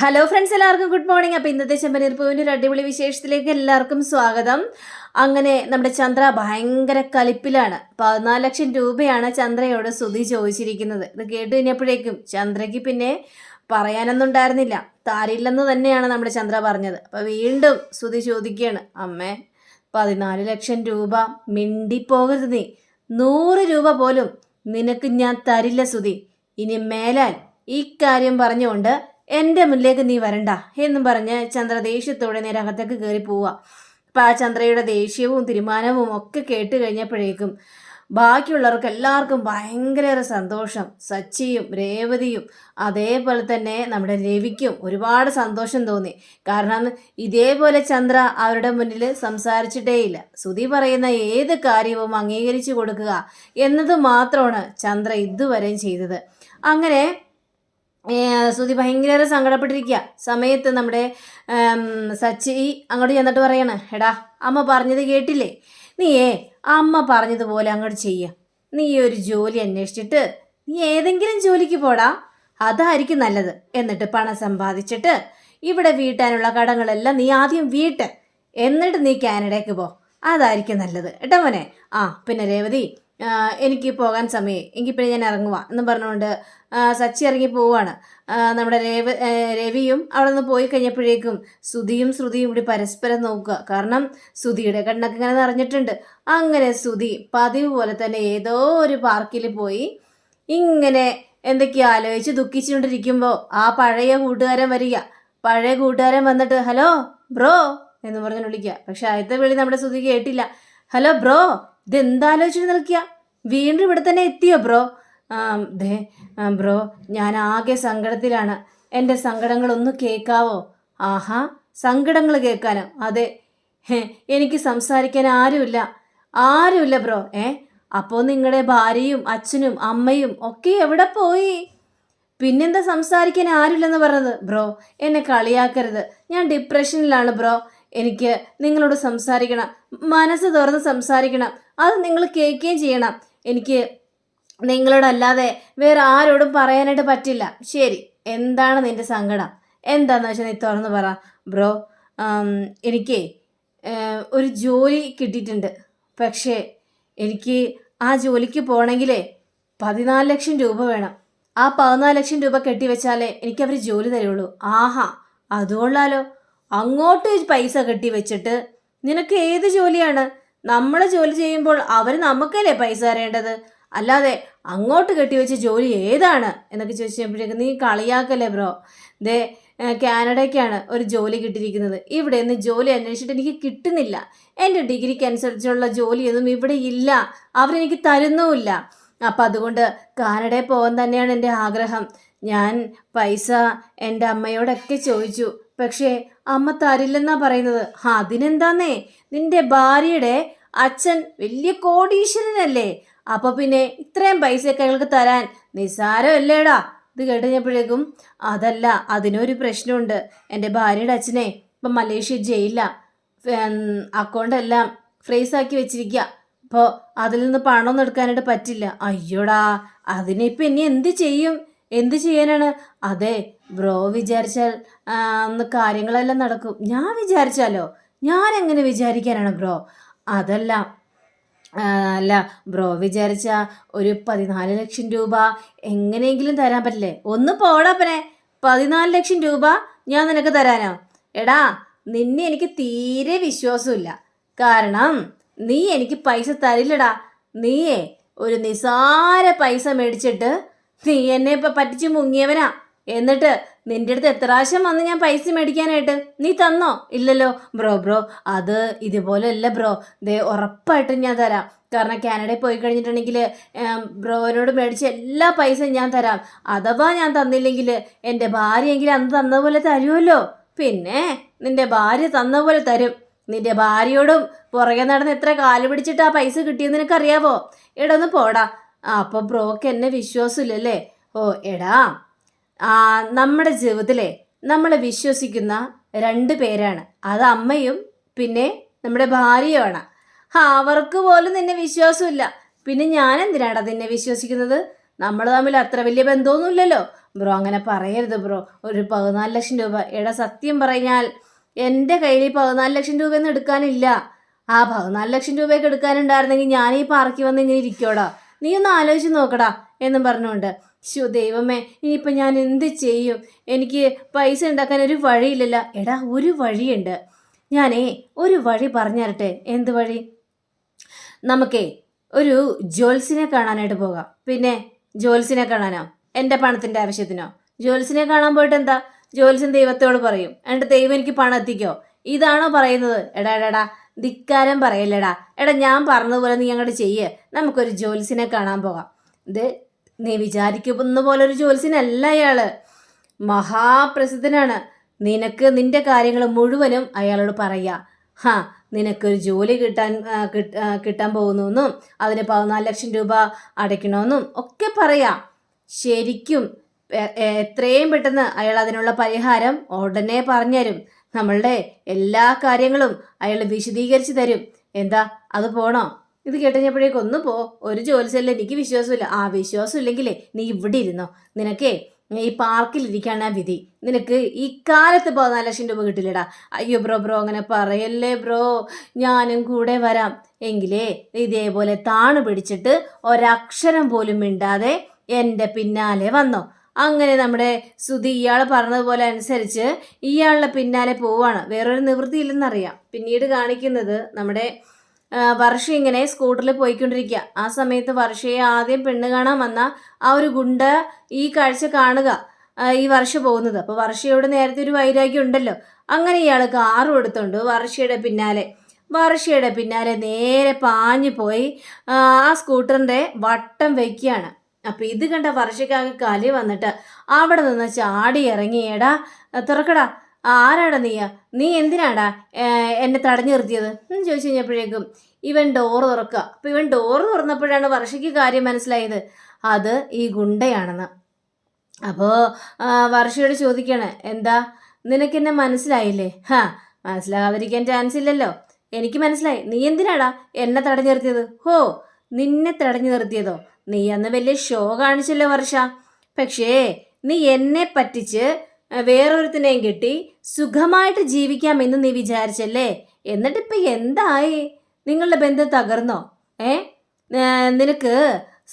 Hello friends എല്ലാവർക്കും good morning അപ്പോൾ ഇന്നത്തെ ചെമ്പനീർപ്പൂവിന്റെ ഒരു അടിപൊളി വിശേഷത്തിലേക്ക് എല്ലാവർക്കും സ്വാഗതം. അങ്ങനെ നമ്മുടെ ചന്ദ്ര ഭയങ്കര കലിപ്പിലാണ്. പതിനാല് ലക്ഷം രൂപയാണ് ചന്ദ്രയോട് സുധി ചോദിച്ചിരിക്കുന്നത്. ഇത് കേട്ട് കഴിഞ്ഞപ്പോഴേക്കും ചന്ദ്രയ്ക്ക് പിന്നെ പറയാനൊന്നും ഉണ്ടായിരുന്നില്ല താരില്ലെന്ന് തന്നെയാണ് നമ്മുടെ ചന്ദ്ര പറഞ്ഞത്. അപ്പോൾ വീണ്ടും സുധി ചോദിക്കുകയാണ്. അമ്മേ പതിനാല് ലക്ഷം രൂപ മിണ്ടിപ്പോകരുത് നീ. നൂറ് രൂപ പോലും നിനക്ക് ഞാൻ തരില്ല സുധി ഇനി മേലാൽ ഈ കാര്യം പറഞ്ഞുകൊണ്ട് എന്റെ മുന്നിലേക്ക് നീ വരണ്ട എന്നും പറഞ്ഞ് ചന്ദ്ര ദേഷ്യത്തോടെ നേരെ അകത്തേക്ക് കയറി പോവുക. അപ്പം ആ ചന്ദ്രയുടെ ദേഷ്യവും തീരുമാനവും ഒക്കെ കേട്ട് കഴിഞ്ഞപ്പോഴേക്കും ബാക്കിയുള്ളവർക്ക് എല്ലാവർക്കും ഭയങ്കര സന്തോഷം. സച്ചിയും രേവതിയും അതേപോലെ തന്നെ നമ്മുടെ രവിക്കും ഒരുപാട് സന്തോഷം തോന്നി. കാരണം ഇതേപോലെ ചന്ദ്ര അവരുടെ മുന്നിൽ സംസാരിച്ചിട്ടേയില്ല. സുധി പറയുന്ന ഏത് കാര്യവും അംഗീകരിച്ചു കൊടുക്കുക എന്നത് മാത്രമാണ് ചന്ദ്ര ഇതുവരെയും ചെയ്തത്. അങ്ങനെ സുധി ഭയങ്കര സങ്കടപ്പെട്ടിരിക്കുക സമയത്ത് നമ്മുടെ സച്ചി അങ്ങോട്ട് ചെന്നിട്ട് പറയണ എടാ അമ്മ പറഞ്ഞത് കേട്ടില്ലേ? നീയേ അമ്മ പറഞ്ഞതുപോലെ അങ്ങോട്ട് ചെയ്യ. നീ ഒരു ജോലി അന്വേഷിച്ചിട്ട് നീ ഏതെങ്കിലും ജോലിക്ക് പോടാ. അതായിരിക്കും നല്ലത്. എന്നിട്ട് പണം സമ്പാദിച്ചിട്ട് ഇവിടെ വീട്ടാനുള്ള കടങ്ങളെല്ലാം നീ ആദ്യം വീട്ട്. എന്നിട്ട് നീ കാനഡയ്ക്ക് പോ. അതായിരിക്കും നല്ലത്. കേട്ടോ മോനെ? ആ പിന്നെ രേവതി എനിക്ക് പോകാൻ സമയം എങ്കിൽ പിന്നെ ഞാൻ ഇറങ്ങുക എന്നും പറഞ്ഞുകൊണ്ട് സച്ചി ഇറങ്ങി പോവാണ് നമ്മുടെ രേവ രവിയും അവിടെ നിന്ന് പോയി കഴിഞ്ഞപ്പോഴേക്കും ശ്രുതിയും ശ്രുതിയും കൂടി പരസ്പരം നോക്കുക. കാരണം ശ്രുതിയുടെ കണ്ണൊക്കെ ഇങ്ങനെ നിറഞ്ഞിട്ടുണ്ട്. അങ്ങനെ ശ്രുതി പതിവ് പോലെ തന്നെ ഏതോ ഒരു പാർക്കിൽ പോയി ഇങ്ങനെ എന്തൊക്കെയോ ആലോചിച്ച് ദുഃഖിച്ചുകൊണ്ടിരിക്കുമ്പോൾ ആ പഴയ കൂട്ടുകാരൻ വരിക. പഴയ കൂട്ടുകാരൻ വന്നിട്ട് ഹലോ ബ്രോ എന്ന് പറഞ്ഞു വിളിക്കുക. പക്ഷെ ആദ്യത്തെ വിളി നമ്മുടെ ശ്രുതി കേട്ടില്ല. ഹലോ ബ്രോ ഇത് എന്താലോചിച്ചിട്ട് നിൽക്കുക? വീണ്ടും ഇവിടെ തന്നെ എത്തിയോ ബ്രോ? ദേ ബ്രോ ഞാൻ ആകെ സങ്കടത്തിലാണ്. എന്റെ സങ്കടങ്ങളൊന്ന് കേൾക്കാവോ? ആഹാ സങ്കടങ്ങൾ കേൾക്കാനോ? അതെ എനിക്ക് സംസാരിക്കാൻ ആരുമില്ല. ആരുമില്ല ബ്രോ ഏ? അപ്പോൾ നിങ്ങളുടെ ഭാര്യയും അച്ഛനും അമ്മയും ഒക്കെ എവിടെ പോയി? പിന്നെന്താ സംസാരിക്കാൻ ആരുമില്ലെന്ന് പറഞ്ഞത്? ബ്രോ എന്നെ കളിയാക്കരുത്. ഞാൻ ഡിപ്രഷനിലാണ് ബ്രോ. എനിക്ക് നിങ്ങളോട് സംസാരിക്കണം മനസ്സ് തുറന്ന് സംസാരിക്കണം അത് നിങ്ങൾ കേൾക്കുകയും ചെയ്യണം. എനിക്ക് നിങ്ങളോടല്ലാതെ വേറെ ആരോടും പറയാനായിട്ട് പറ്റില്ല. ശരി എന്താണ് നിന്റെ സങ്കടം? എന്താന്ന് വെച്ചാൽ നീ തുറന്ന് പറ. ബ്രോ എനിക്ക് ഒരു ജോലി കിട്ടിയിട്ടുണ്ട്. പക്ഷേ എനിക്ക് ആ ജോലിക്ക് പോകണമെങ്കിലേ പതിനാല് ലക്ഷം രൂപ വേണം. ആ പതിനാല് ലക്ഷം രൂപ കെട്ടിവെച്ചാലേ എനിക്കവർ ജോലി തരുള്ളൂ. ആഹാ അതുകൊള്ളാലോ. അങ്ങോട്ട് പൈസ കെട്ടി വെച്ചിട്ട് നിനക്ക് ഏത് ജോലിയാണ്? നമ്മൾ ജോലി ചെയ്യുമ്പോൾ അവർ നമുക്കല്ലേ പൈസ തരേണ്ടത്? അല്ലാതെ അങ്ങോട്ട് കെട്ടിവെച്ച ജോലി ഏതാണ്? എന്നൊക്കെ ചോദിച്ചപ്പോഴേക്കും നീ കളിയാക്കല്ലേ ബ്രോ? ദേ കാനഡയ്ക്കാണ് ഒരു ജോലി കിട്ടിയിരിക്കുന്നത്. ഇവിടെ നിന്ന് ജോലി അന്വേഷിച്ചിട്ട് എനിക്ക് കിട്ടുന്നില്ല. എന്റെ ഡിഗ്രിക്ക് അനുസരിച്ചുള്ള ജോലിയൊന്നും ഇവിടെ ഇല്ല. അവരെനിക്ക് തരുന്നുമില്ല. അപ്പം അതുകൊണ്ട് കാനഡയിൽ പോകാൻ തന്നെയാണ് എന്റെ ആഗ്രഹം. ഞാൻ പൈസ എന്റെ അമ്മയോടൊക്കെ ചോദിച്ചു. പക്ഷേ അമ്മ തരില്ലെന്നാ പറയുന്നത്. അതിനെന്താന്നേ? നിന്റെ ഭാര്യയുടെ അച്ഛൻ വലിയ കോടീശ്വരനല്ലേ? അപ്പൊ പിന്നെ ഇത്രയും പൈസ അയാൾക്ക് തരാൻ നിസ്സാരമല്ലേടാ? ഇത് കേട്ടുകഴിഞ്ഞപ്പോഴേക്കും അതല്ല അതിനൊരു പ്രശ്നമുണ്ട്. എന്റെ ഭാര്യയുടെ അച്ഛനെ ഇപ്പം മലേഷ്യ ജയിലില്ല അക്കൗണ്ട് എല്ലാം ഫ്രീസ് ആക്കി വെച്ചിരിക്കുക അപ്പോൾ അതിൽ നിന്ന് പണമൊന്നും എടുക്കാനായിട്ട് പറ്റില്ല. അയ്യോടാ അതിനിപ്പോൾ ഇനി എന്ത് ചെയ്യും? എന്ത് ചെയ്യാനാണ്? അതെ ബ്രോ വിചാരിച്ചാൽ കാര്യങ്ങളെല്ലാം നടക്കും. ഞാൻ വിചാരിച്ചാലോ? ഞാൻ എങ്ങനെ വിചാരിക്കാനാണ് ബ്രോ? അതല്ല. അല്ല ബ്രോ വിചാരിച്ച ഒരു പതിനാല് ലക്ഷം രൂപ എങ്ങനെയെങ്കിലും തരാൻ പറ്റില്ലേ? ഒന്ന് പോടാപ്പനെ പതിനാല് ലക്ഷം രൂപ ഞാൻ നിനക്ക് തരാനോ? എടാ നിന്നെ എനിക്ക് തീരെ വിശ്വാസമില്ല കാരണം നീ എനിക്ക് പൈസ തരില്ലടാ. നീയേ ഒരു നിസാര പൈസ മേടിച്ചിട്ട് നീ എന്നെ ഇപ്പം പറ്റിച്ച് മുങ്ങിയവനാ. എന്നിട്ട് നിന്റെ അടുത്ത് എത്ര പ്രാവശ്യം വന്ന് ഞാൻ പൈസ മേടിക്കാനായിട്ട്? നീ തന്നോ? ഇല്ലല്ലോ. ബ്രോ ബ്രോ അത് ഇതുപോലെ അല്ല ബ്രോ. ദേ ഉറപ്പായിട്ടും ഞാൻ തരാം. കാരണം കാനഡയിൽ പോയി കഴിഞ്ഞിട്ടുണ്ടെങ്കിൽ ബ്രോനോട് മേടിച്ച എല്ലാ പൈസയും ഞാൻ തരാം. അഥവാ ഞാൻ തന്നില്ലെങ്കിൽ എന്റെ ഭാര്യയെങ്കിലും അന്ന് തന്ന പോലെ തരുമല്ലോ. പിന്നെ നിന്റെ ഭാര്യ തന്ന പോലെ തരും. നിന്റെ ഭാര്യയോടും പുറകെ നടന്ന് എത്ര കാൽ പിടിച്ചിട്ട് ആ പൈസ കിട്ടിയെന്ന് നിനക്കറിയാവോ? എടാ ഒന്ന് പോടാ അപ്പം ബ്രോക്ക് എന്നെ വിശ്വാസമില്ലല്ലേ? ഓ എടാ. നമ്മുടെ ജീവിതത്തിലെ നമ്മൾ വിശ്വസിക്കുന്ന രണ്ട് പേരാണ്. അത് അമ്മയും പിന്നെ നമ്മുടെ ഭാര്യയുമാണ്. അവർക്ക് പോലും നിന്നെ വിശ്വാസമില്ല. പിന്നെ ഞാൻ എന്തിനാടാ നിന്നെ വിശ്വസിക്കുന്നത്? നമ്മൾ തമ്മിൽ അത്ര വലിയ ബന്ധമൊന്നുമില്ലല്ലോ. ബ്രോ അങ്ങനെ പറയരുത് ബ്രോ. ഒരു പതിനാല് ലക്ഷം രൂപ. എടാ സത്യം പറഞ്ഞാൽ എന്റെ കയ്യിൽ ഈ പതിനാല് ലക്ഷം രൂപയൊന്നും എടുക്കാനില്ല. ആ പതിനാല് ലക്ഷം രൂപയൊക്കെ എടുക്കാനുണ്ടായിരുന്നെങ്കിൽ ഞാൻ ഈ പാർക്കിൽ വന്ന് ഇങ്ങനെ ഇരിക്കോടാ നീ ഒന്ന് ആലോചിച്ച് നോക്കടാ എന്നും പറഞ്ഞുകൊണ്ട്. ശോ ദൈവമേ ഇനിയിപ്പോൾ ഞാൻ എന്ത് ചെയ്യും? എനിക്ക് പൈസ ഉണ്ടാക്കാൻ ഒരു വഴിയില്ലല്ലോ. എടാ ഒരു വഴിയുണ്ട്. ഞാനേ ഒരു വഴി പറഞ്ഞു തരട്ടെ എന്ത് വഴി? നമുക്കേ ഒരു ജോൽസിനെ കാണാനായിട്ട് പോകാം. പിന്നെ ജോൽസിനെ കാണാനോ? എന്റെ പണത്തിന്റെ ആവശ്യത്തിനോ? ജോൽസിനെ കാണാൻ പോയിട്ട് എന്താ? ജോൽസൻ ദൈവത്തോട് പറയും. എന്നിട്ട് ദൈവം എനിക്ക് പണം എത്തിക്കോ. ഇതാണോ പറയുന്നത്? എടാ എടാ ധിക്കാരം പറയല്ലടാ. എടാ ഞാൻ പറഞ്ഞതുപോലെ നീ അങ്ങോട്ട് ചെയ്യേ. നമുക്കൊരു ജോൽസിനെ കാണാൻ പോകാം. ഇത് നീ വിചാരിക്കുന്ന പോലെ ഒരു ജോൽസിനല്ല അയാൾ. മഹാപ്രസിദ്ധനാണ്. നിനക്ക് നിന്റെ കാര്യങ്ങൾ മുഴുവനും അയാളോട് പറയാ. ഹാ നിനക്കൊരു ജോലി കിട്ടാൻ കിട്ടാൻ പോകുന്നുവെന്നും അതിന് പതിനാല് ലക്ഷം രൂപ അടയ്ക്കണമെന്നും ഒക്കെ പറയാം. ശരിക്കും എത്രയും പെട്ടെന്ന് അയാൾ അതിനുള്ള പരിഹാരം ഉടനെ പറഞ്ഞുതരും. നമ്മളുടെ എല്ലാ കാര്യങ്ങളും അയാൾ വിശദീകരിച്ച് തരും. എന്താ അത് പോണോ? ഇത് കേട്ടുകഴിഞ്ഞപ്പോഴേക്ക് ഒന്ന് പോ. ഒരു ജോലിസല്ല എനിക്ക് വിശ്വാസമില്ല. ആ വിശ്വാസം ഇല്ലെങ്കിലേ നീ ഇവിടെ ഇരുന്നോ? നിനക്കേ ഈ പാർക്കിൽ ഇരിക്കാണ് ആ വിധി. നിനക്ക് ഈ കാലത്ത് പതിനാല് ലക്ഷം രൂപ കിട്ടില്ലടാ. അയ്യോ ബ്രോ ബ്രോ അങ്ങനെ പറയല്ലേ ബ്രോ. ഞാനും കൂടെ വരാം. എങ്കിലേ ഇതേപോലെ താണു പിടിച്ചിട്ട് ഒരക്ഷരം പോലും മിണ്ടാതെ എന്റെ പിന്നാലെ വന്നോ. അങ്ങനെ നമ്മുടെ സുധി ഇയാൾ പറഞ്ഞതുപോലെ അനുസരിച്ച് ഇയാളുടെ പിന്നാലെ പോവാണ്. വേറൊരു നിവൃത്തിയില്ലെന്നറിയാം. പിന്നീട് കാണിക്കുന്നത് നമ്മുടെ വർഷ ഇങ്ങനെ സ്കൂട്ടറിൽ പോയിക്കൊണ്ടിരിക്കുക ആ സമയത്ത് വർഷയെ ആദ്യം പെണ്ണ് കാണാൻ വന്ന ആ ഒരു ഗുണ്ട ഈ കാഴ്ച കാണുക ഈ വർഷ പോകുന്നത്. അപ്പോൾ വർഷയോട് നേരത്തെ ഒരു വൈരാഗ്യം ഉണ്ടല്ലോ. അങ്ങനെ ഇയാൾ കാറും എടുത്തുണ്ട് വർഷയുടെ പിന്നാലെ വർഷയുടെ പിന്നാലെ നേരെ പാഞ്ഞു പോയി ആ സ്കൂട്ടറിന്റെ വട്ടം വയ്ക്കുകയാണ് അപ്പം ഇത് കണ്ട വർഷയ്ക്കാകെ കലി വന്നിട്ട് അവിടെ നിന്ന് ചാടി ഇറങ്ങി എടാ തുറക്കടാ ആരാടാ നീയാ നീ എന്തിനാടാ എന്നെ തടഞ്ഞു നിർത്തിയത്? ചോദിച്ചു കഴിഞ്ഞപ്പോഴേക്കും ഇവൻ ഡോർ തുറക്കുക. അപ്പം ഇവൻ ഡോർ തുറന്നപ്പോഴാണ് വർഷയ്ക്ക് കാര്യം മനസ്സിലായത്. അത് ഈ ഗുണ്ടയാണെന്ന്. അപ്പോൾ വർഷയോട് ചോദിക്കണേ എന്താ? നിനക്കെന്നെ മനസ്സിലായില്ലേ? ഹാ മനസ്സിലാകാതിരിക്കാൻ ചാൻസ് ഇല്ലല്ലോ. എനിക്ക് മനസ്സിലായി. നീ എന്തിനാടാ എന്നെ തടഞ്ഞു നിർത്തിയത്? ഹോ നിന്നെ തടഞ്ഞു നിർത്തിയതോ? നീ അന്ന് വലിയ ഷോ കാണിച്ചല്ലോ വർഷ. പക്ഷേ നീ എന്നെ പറ്റിച്ച് വേറൊരുത്തിനെയും കിട്ടി സുഖമായിട്ട് ജീവിക്കാം എന്ന് നീ വിചാരിച്ചല്ലേ? എന്നിട്ടിപ്പോൾ എന്തായി? നിങ്ങളുടെ ബന്ധം തകർന്നോ? ഏ നിനക്ക്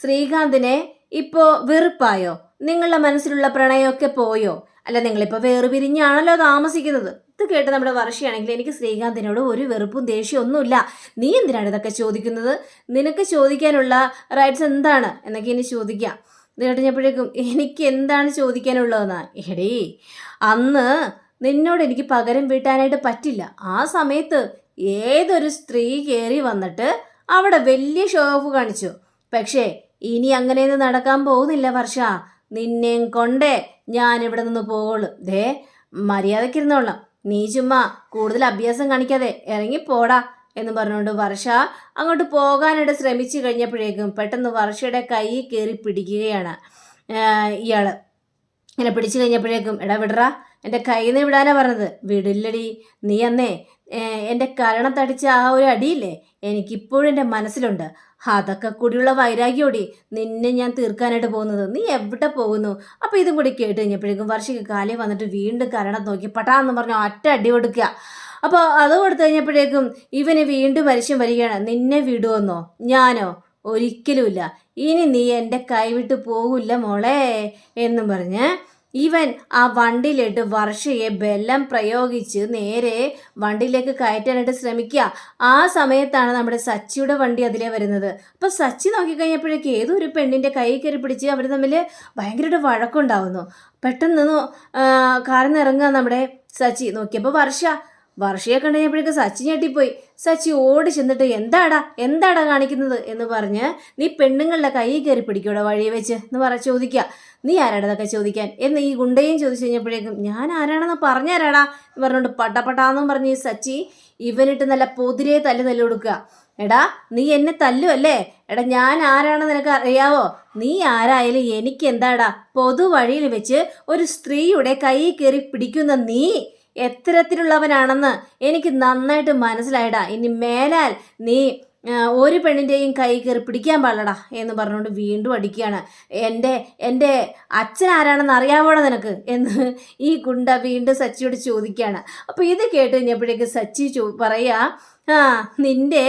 ശ്രീകാന്തിനെ ഇപ്പോൾ വെറുപ്പായോ? നിങ്ങളുടെ മനസ്സിലുള്ള പ്രണയമൊക്കെ പോയോ? അല്ല നിങ്ങളിപ്പോൾ വേറുപിരിഞ്ഞാണല്ലോ താമസിക്കുന്നത്. ഇത് കേട്ട് നമ്മുടെ വർഷയാണെങ്കിൽ എനിക്ക് ശ്രീകാന്തിനോട് ഒരു വെറുപ്പും ദേഷ്യം ഒന്നുമില്ല. നീ എന്തിനാണ് ഇതൊക്കെ ചോദിക്കുന്നത്? നിനക്ക് ചോദിക്കാനുള്ള റൈറ്റ്സ് എന്താണ്? എന്നൊക്കെ ഇനി ചോദിക്കാം. ഇത് എനിക്ക് എന്താണ് ചോദിക്കാനുള്ളതെന്നാ? എടീ അന്ന് നിന്നോട് എനിക്ക് പകരം വീട്ടാനായിട്ട് പറ്റില്ല. ആ സമയത്ത് ഏതൊരു സ്ത്രീ കയറി വന്നിട്ട് അവിടെ വലിയ ഷോ ഓഫ് കാണിച്ചു. പക്ഷേ ഇനി അങ്ങനെയൊന്നും നടക്കാൻ പോകുന്നില്ല വർഷ. നിന്നെയും കൊണ്ടേ ഞാൻ ഇവിടെ നിന്ന് പോകുള്ളൂ ദേ മര്യാദക്കിരുന്നോളാം നീ ചുമ്മാ കൂടുതൽ അഭ്യാസം കാണിക്കാതെ ഇറങ്ങി പോടാ എന്ന് പറഞ്ഞുകൊണ്ട് വർഷ അങ്ങോട്ട് പോകാനായിട്ട് ശ്രമിച്ചു കഴിഞ്ഞപ്പോഴേക്കും പെട്ടെന്ന് വർഷയുടെ കൈ കയറി പിടിക്കുകയാണ് ഇയാൾ ഇങ്ങനെ പിടിച്ചു കഴിഞ്ഞപ്പോഴേക്കും എടാ വിടറാ എന്റെ കയ്യിൽ നിന്ന് വിടാനാ പറഞ്ഞത്. വിടില്ലടി. നീ അന്നേ എന്റെ എന്റെ കരണത്തടിച്ച ആ ഒരു അടിയില്ലേ? എനിക്കിപ്പോഴും എന്റെ മനസ്സിലുണ്ട്. അതൊക്കെ കൂടിയുള്ള വൈരാഗ്യോടി. നിന്നെ ഞാൻ തീർക്കാനായിട്ട് പോകുന്നത്. നീ എവിടെ പോകുന്നു? അപ്പോൾ ഇതും കൂടി കേട്ട് കഴിഞ്ഞപ്പോഴേക്കും വർഷയ്ക്ക് കാലേ വന്നിട്ട് വീണ്ടും കരണം നോക്കി പട്ടാന്ന് പറഞ്ഞു ഒറ്റ അടി കൊടുക്കുക. അപ്പോൾ അത് കൊടുത്തു കഴിഞ്ഞപ്പോഴേക്കും ഇവന് വീണ്ടും മനുഷ്യൻ വരികയാണ് നിന്നെ വിടുമെന്നോ ഞാനോ? ഒരിക്കലുമില്ല. ഇനി നീ എന്റെ കൈവിട്ട് പോകില്ല മോളെ എന്നും പറഞ്ഞ് ഇവൻ ആ വണ്ടിയിലിട്ട് വർഷയെ ബലം പ്രയോഗിച്ച് നേരെ വണ്ടിയിലേക്ക് കയറ്റാനായിട്ട് ശ്രമിക്കുക. ആ സമയത്താണ് നമ്മുടെ സച്ചിയുടെ വണ്ടി അതിലേ വരുന്നത്. അപ്പോൾ സച്ചി നോക്കിക്കഴിഞ്ഞപ്പോഴേക്ക് ഏതോ ഒരു പെണ്ണിന്റെ കൈ കയറി പിടിച്ച് അവർ തമ്മിൽ ഭയങ്കരമായിട്ട് വഴക്കുണ്ടാവുന്നു. പെട്ടെന്ന് കാറിൽ നിന്ന് ഇറങ്ങുക നമ്മുടെ സച്ചി. നോക്കിയപ്പോൾ വർഷ വർഷയെ കണ്ടപ്പോഴേക്ക് സച്ചി ഞെട്ടിപ്പോയി. സച്ചി ഓടി ചെന്നിട്ട് എന്താടാ എന്താടാ കാണിക്കുന്നത് എന്ന് പറഞ്ഞ് നീ പെണ്ണുങ്ങളുടെ കൈ കയറി പിടിക്കൂടെ വഴി വെച്ച് എന്ന് പറ ചോദിക്കുക. നീ ആരാടതൊക്കെ ചോദിക്കാൻ? എന്ന് ഈ ഗുണ്ടയും ചോദിച്ചു കഴിഞ്ഞപ്പോഴേക്കും ഞാൻ ആരാണെന്ന് പറഞ്ഞുതരാടാ എന്ന് പറഞ്ഞുകൊണ്ട് പട്ടപ്പട്ടാന്നും പറഞ്ഞ് ഈ സച്ചി ഇവനിട്ട് നല്ല പൊതിരെ തല്ല് തല്ലു കൊടുക്കുക. എടാ നീ എന്നെ തല്ലു അല്ലേ? എടാ ഞാൻ ആരാണെന്ന് നിനക്ക് അറിയാവോ? നീ ആരായാലും എനിക്ക് എന്താടാ പൊതുവഴിയിൽ വെച്ച് ഒരു സ്ത്രീയുടെ കൈ കയറി പിടിക്കുന്ന നീ. എത്തരത്തിലുള്ളവനാണെന്ന് എനിക്ക് നന്നായിട്ട് മനസ്സിലായിടാ. ഇനി മേലാൽ നീ ഒരു പെണ്ണിന്റെയും കൈ കയറി പിടിക്കാൻ പാടില്ലടാ എന്ന് പറഞ്ഞുകൊണ്ട് വീണ്ടും അടിക്കുകയാണ്. എന്റെ എന്റെ അച്ഛൻ ആരാണെന്ന് അറിയാവോടാ നിനക്ക്? എന്ന് ഈ ഗുണ്ട വീണ്ടും സച്ചിയോട് ചോദിക്കുകയാണ്. അപ്പോൾ ഇത് കേട്ട് കഴിഞ്ഞപ്പോഴേക്ക് സച്ചി ചോ പറയാ ആ നിന്റെ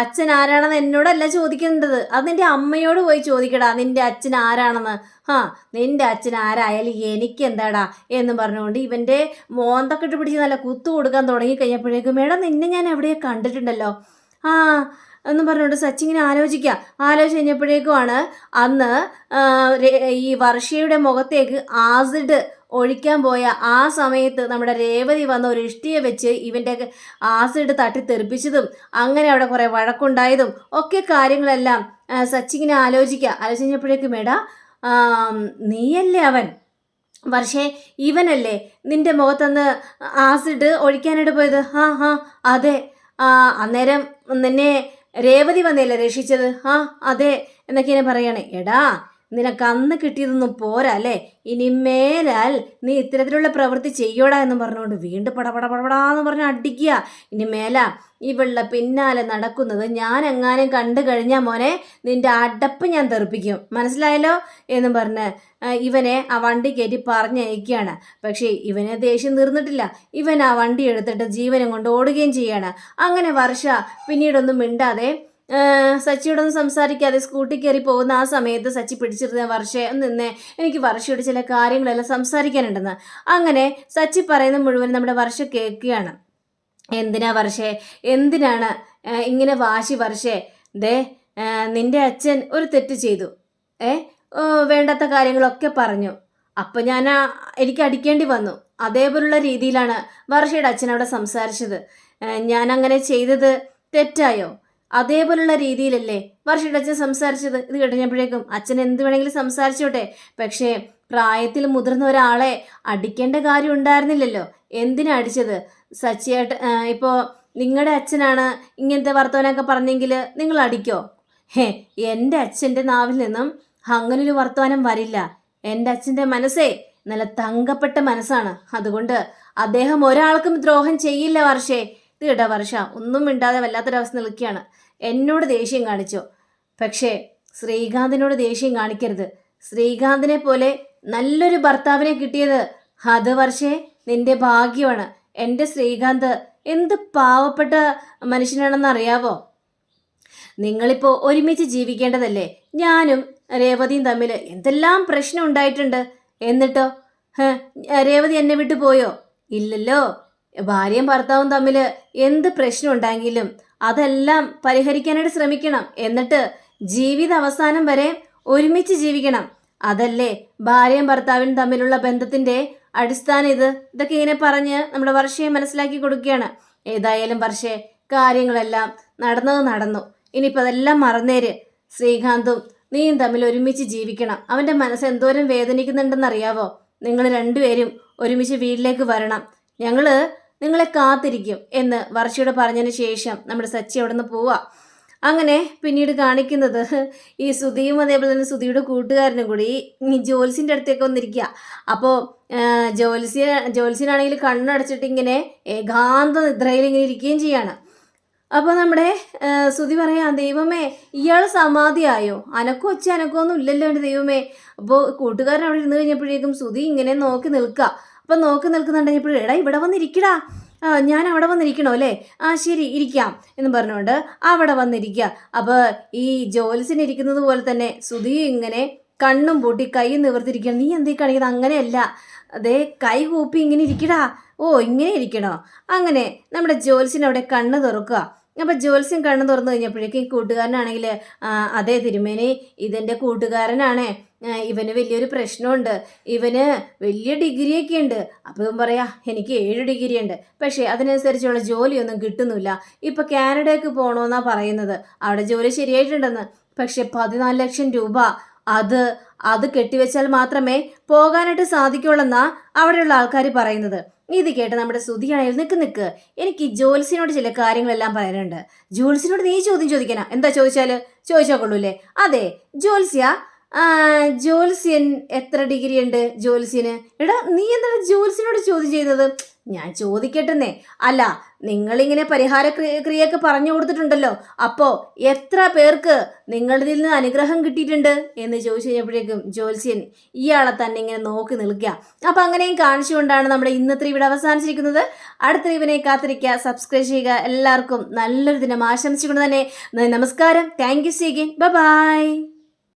അച്ഛൻ ആരാണെന്ന് എന്നോടല്ല ചോദിക്കേണ്ടത്. അത് നിന്റെ അമ്മയോട് പോയി ചോദിക്കടാ. നിന്റെ അച്ഛൻ ആരാണെന്ന്. ആ നിന്റെ അച്ഛൻ ആരായാലും എനിക്ക് എന്താടാ എന്ന് പറഞ്ഞുകൊണ്ട് ഇവന്റെ മോന്തൊക്കെ ഇട്ട് പിടിച്ച് നല്ല കുത്തു കൊടുക്കാൻ തുടങ്ങി കഴിഞ്ഞപ്പോഴേക്കും മേഡം നിന്നെ ഞാൻ എവിടെ കണ്ടിട്ടുണ്ടല്ലോ. ആ എന്ന് പറഞ്ഞുകൊണ്ട് സച്ചി ഇങ്ങനെ ആലോചിക്കുക ആലോചിച്ച് കഴിഞ്ഞപ്പോഴേക്കുമാണ് അന്ന് ഈ വർഷയുടെ മുഖത്തേക്ക് ആസിഡ് ഒഴിക്കാൻ പോയ ആ സമയത്ത് നമ്മുടെ രേവതി വന്ന ഒരു ഇഷ്ടിയെ വെച്ച് ഇവന്റെ ആസിഡ് തട്ടി തെറിപ്പിച്ചതും അങ്ങനെ അവിടെ കുറേ വഴക്കുണ്ടായതും ഒക്കെ കാര്യങ്ങളെല്ലാം സച്ചിങ്ങിനെ ആലോചിക്കുക ആലോചിച്ച് കഴിഞ്ഞപ്പോഴേക്കും മേടാ നീയല്ലേ അവൻ? പക്ഷേ ഇവനല്ലേ നിന്റെ മുഖത്തന്ന് ആസിഡ് ഒഴിക്കാനായിട്ട് പോയത്? ആ ആ അതെ. അന്നേരം നിന്നെ രേവതി വന്നില്ലേ രക്ഷിച്ചത്? ആ അതെ എന്നൊക്കെ ഞാൻ പറയണേ. എടാ നിനക്ക് അന്ന് കിട്ടിയതൊന്നും പോരാ അല്ലേ? ഇനി മേലാൽ നീ ഇത്തരത്തിലുള്ള പ്രവൃത്തി ചെയ്യോടാ എന്ന് പറഞ്ഞുകൊണ്ട് വീണ്ടും പടപട പടപടാന്ന് പറഞ്ഞ് അടിക്കുക. ഇനി മേല ഇവളുടെ പിന്നാലെ നടക്കുന്നത് ഞാൻ എങ്ങാനും കണ്ടു കഴിഞ്ഞാൽ മോനെ നിന്റെ അടപ്പ് ഞാൻ തെറിപ്പിക്കും. മനസ്സിലായല്ലോ? എന്ന് പറഞ്ഞ് ഇവനെ ആ വണ്ടി കയറ്റി പറഞ്ഞയക്കുകയാണ്. പക്ഷേ ഇവനെ ദേഷ്യം തീർന്നിട്ടില്ല. ഇവൻ ആ വണ്ടി എടുത്തിട്ട് ജീവനം കൊണ്ട് ഓടുകയും ചെയ്യാണ്. അങ്ങനെ വർഷ പിന്നീടൊന്നും മിണ്ടാതെ സച്ചിയോടൊന്നും സംസാരിക്കാതെ സ്കൂട്ടി കയറി പോകുന്ന ആ സമയത്ത് സച്ചി പിടിച്ചിരുന്ന വർഷ നിന്നെ എനിക്ക് വർഷയോട് ചില കാര്യങ്ങളെല്ലാം സംസാരിക്കാനുണ്ടെന്ന്. അങ്ങനെ സച്ചി പറയുന്ന മുഴുവൻ നമ്മുടെ വർഷ കേൾക്കുകയാണ്. എന്തിനാ വർഷേ? എന്തിനാണ് ഇങ്ങനെ വാശി വർഷേ? ദേ നിന്റെ അച്ഛൻ ഒരു തെറ്റ് ചെയ്തു. ഏ വേണ്ടാത്ത കാര്യങ്ങളൊക്കെ പറഞ്ഞു. അപ്പം ഞാൻ എനിക്ക് അടിക്കേണ്ടി വന്നു. അതേപോലുള്ള രീതിയിലാണ് വർഷയുടെ അച്ഛൻ അവിടെ സംസാരിച്ചത്. ഞാൻ അങ്ങനെ ചെയ്തത് തെറ്റായോ? അതേപോലുള്ള രീതിയിലല്ലേ വർഷയുടെ അച്ഛൻ സംസാരിച്ചത്? ഇത് കഴിഞ്ഞപ്പോഴേക്കും അച്ഛൻ എന്ത് വേണമെങ്കിലും സംസാരിച്ചോട്ടെ. പക്ഷേ പ്രായത്തിൽ മുതിർന്ന ഒരാളെ അടിക്കേണ്ട കാര്യം ഉണ്ടായിരുന്നില്ലല്ലോ. എന്തിനാ അടിച്ചത്? സച്ചിയായിട്ട് ഇപ്പോൾ നിങ്ങളുടെ അച്ഛനാണ് ഇങ്ങനത്തെ വർത്തമാനമൊക്കെ പറഞ്ഞെങ്കിൽ നിങ്ങൾ അടിക്കോ? ഹേ എന്റെ അച്ഛന്റെ നാവിൽ നിന്നും അങ്ങനൊരു വർത്തമാനം വരില്ല. എന്റെ അച്ഛന്റെ മനസ്സേ നല്ല തങ്കപ്പെട്ട മനസ്സാണ്. അതുകൊണ്ട് അദ്ദേഹം ഒരാൾക്കും ദ്രോഹം ചെയ്യില്ല വർഷേ. തീട വർഷ. ഒന്നും മിണ്ടാതെ വല്ലാത്തൊരവസ്ഥ നിൽക്കുകയാണ്. എന്നോട് ദേഷ്യം കാണിച്ചോ? പക്ഷേ ശ്രീകാന്തിനോട് ദേഷ്യം കാണിക്കരുത്. ശ്രീകാന്തിനെ പോലെ നല്ലൊരു ഭർത്താവിനെ കിട്ടിയത് അത് വർഷേ നിന്റെ ഭാഗ്യമാണ്. എന്റെ ശ്രീകാന്ത് എന്ത് പാവപ്പെട്ട മനുഷ്യനാണെന്ന് അറിയാവോ? നിങ്ങളിപ്പോൾ ഒരുമിച്ച് ജീവിക്കേണ്ടതല്ലേ? ഞാനും രേവതിയും തമ്മിൽ എന്തെല്ലാം പ്രശ്നം ഉണ്ടായിട്ടുണ്ട്? എന്നിട്ടോ? രേവതി എന്നെ വിട്ടു പോയോ? ഇല്ലല്ലോ. ഭാര്യയും ഭർത്താവും തമ്മിൽ എന്ത് പ്രശ്നം ഉണ്ടെങ്കിലും അതെല്ലാം പരിഹരിക്കാനായിട്ട് ശ്രമിക്കണം. എന്നിട്ട് ജീവിത അവസാനം വരെ ഒരുമിച്ച് ജീവിക്കണം. അതല്ലേ ഭാര്യയും ഭർത്താവിനും തമ്മിലുള്ള ബന്ധത്തിന്റെ അടിസ്ഥാനം ഇത്? ഇതൊക്കെ ഇങ്ങനെ പറഞ്ഞ് നമ്മുടെ വർഷയെ മനസ്സിലാക്കി കൊടുക്കുകയാണ്. ഏതായാലും വർഷേ കാര്യങ്ങളെല്ലാം നടന്നത് നടന്നു. ഇനിയിപ്പോൾ അതെല്ലാം മറന്നേര്. ശ്രീകാന്തും നീയും തമ്മിൽ ഒരുമിച്ച് ജീവിക്കണം. അവന്റെ മനസ്സ് എന്തോരം വേദനിക്കുന്നുണ്ടെന്നറിയാവോ? നിങ്ങൾ രണ്ടുപേരും ഒരുമിച്ച് വീട്ടിലേക്ക് വരണം. ഞങ്ങൾ നിങ്ങളെ കാത്തിരിക്കും എന്ന് വർഷയോട് പറഞ്ഞതിന് ശേഷം നമ്മുടെ സച്ചി അവിടെ നിന്ന് പോവാ. അങ്ങനെ പിന്നീട് കാണിക്കുന്നത് ഈ സുധിയും അതേപോലെ തന്നെ സുധിയുടെ കൂട്ടുകാരനും കൂടി ജോൽസിന്റെ അടുത്തേക്ക് വന്നിരിക്കുക അപ്പോൾ ജോൽസിയ ജോൽസിനാണെങ്കിൽ കണ്ണടച്ചിട്ട് ഇങ്ങനെ ഏകാന്ത നിദ്രയിൽ ഇങ്ങനെ ഇരിക്കുകയും ചെയ്യാണ്. അപ്പോൾ നമ്മുടെ സുധി പറയാം ദൈവമേ ഇയാൾ സമാധിയായോ? അനക്കോ ഒച്ച അനക്കോ ഒന്നും ഇല്ലല്ലോ എന്റെ ദൈവമേ. അപ്പോൾ കൂട്ടുകാരൻ അവിടെ ഇരുന്ന് കഴിഞ്ഞപ്പോഴേക്കും സുധി ഇങ്ങനെ നോക്കി നിൽക്കുക അപ്പം നോക്കി നിൽക്കുന്നുണ്ടെങ്കിൽ എടാ ഇവിടെ വന്നിരിക്കടാ. ഞാൻ അവിടെ വന്നിരിക്കണോ അല്ലേ? ആ ശരി ഇരിക്കാം എന്ന് പറഞ്ഞുകൊണ്ട് അവിടെ വന്നിരിക്കുക. അപ്പോൾ ഈ ജോലിസിന് ഇരിക്കുന്നത് പോലെ തന്നെ സുധി ഇങ്ങനെ കണ്ണും പൂട്ടി കൈ നിവർത്തിരിക്കണം നീ എന്തേ കാണിക്കുന്നത്? അങ്ങനെയല്ല. അതേ കൈ കൂപ്പി ഇങ്ങനെ ഇരിക്കടാ. ഓ ഇങ്ങനെ ഇരിക്കണോ? അങ്ങനെ നമ്മുടെ ജോൽസിന് അവിടെ കണ്ണ് തുറക്കുക. അപ്പം ജോത്സ്യം കണ്ണ് തുറന്നു കഴിഞ്ഞപ്പോഴേക്കും ഈ കൂട്ടുകാരനാണെങ്കിൽ അതേ തിരുമേനി ഇതെന്റെ കൂട്ടുകാരനാണേ. ഇവന് വലിയൊരു പ്രശ്നമുണ്ട്. ഇവന് വലിയ ഡിഗ്രിയൊക്കെ ഉണ്ട് അപ്പം ഇവൻ പറയാ എനിക്ക് ഏഴ് ഡിഗ്രി ഉണ്ട് പക്ഷേ അതിനനുസരിച്ചുള്ള ജോലിയൊന്നും കിട്ടുന്നില്ല. ഇപ്പം കാനഡയ്ക്ക് പോകണമെന്നാണ് പറയുന്നത്. അവിടെ ജോലി ശരിയായിട്ടുണ്ടെന്ന്. പക്ഷെ പതിനാല് ലക്ഷം രൂപ. അത് അത് കെട്ടിവെച്ചാൽ മാത്രമേ പോകാനായിട്ട് സാധിക്കുള്ളെന്നാ അവിടെയുള്ള ആൾക്കാർ പറയുന്നത്. ഇത് കേട്ട് നമ്മുടെ സുധിയാണെങ്കിൽ നിൽക്ക് നിൽക്ക് എനിക്ക് ജോൽസിനോട് ചില കാര്യങ്ങളെല്ലാം പറയാനുണ്ട്. ജോൽസിനോട് നീ ചോദ്യം ചോദിക്കണം? എന്താ ചോദിച്ചാൽ ചോദിച്ചാൽ കൊള്ളൂല്ലേ അതെ ജോൽസ്യ ജോൽസ്യൻ എത്ര ഡിഗ്രി ഉണ്ട് ജോൽസ്യന് എടാ നീ എന്താണ് ജോൽസിനോട് ചോദ്യം ചെയ്തത്? ഞാൻ ചോദിക്കട്ടെന്നേ. അല്ല നിങ്ങളിങ്ങനെ പരിഹാര ക്രിയയൊക്കെ പറഞ്ഞു കൊടുത്തിട്ടുണ്ടല്ലോ. അപ്പോൾ എത്ര പേർക്ക് നിങ്ങളിൽ നിന്ന് അനുഗ്രഹം കിട്ടിയിട്ടുണ്ട്? എന്ന് ചോദിച്ചു കഴിഞ്ഞപ്പോഴേക്കും ജ്യോത്സ്യൻ ഇയാളെ തന്നെ ഇങ്ങനെ നോക്കി നിൽക്കുക. അപ്പം അങ്ങനെയും കാണിച്ചുകൊണ്ടാണ് നമ്മുടെ ഇന്നത്തെ ഇവിടെ അവസാനിച്ചിരിക്കുന്നത്. അടുത്ത ഇവനെ കാത്തിരിക്കുക. സബ്സ്ക്രൈബ് ചെയ്യുക. എല്ലാവർക്കും നല്ലൊരു ദിനം ആശംസിച്ചുകൊണ്ട് തന്നെ നമസ്കാരം. Thank you C by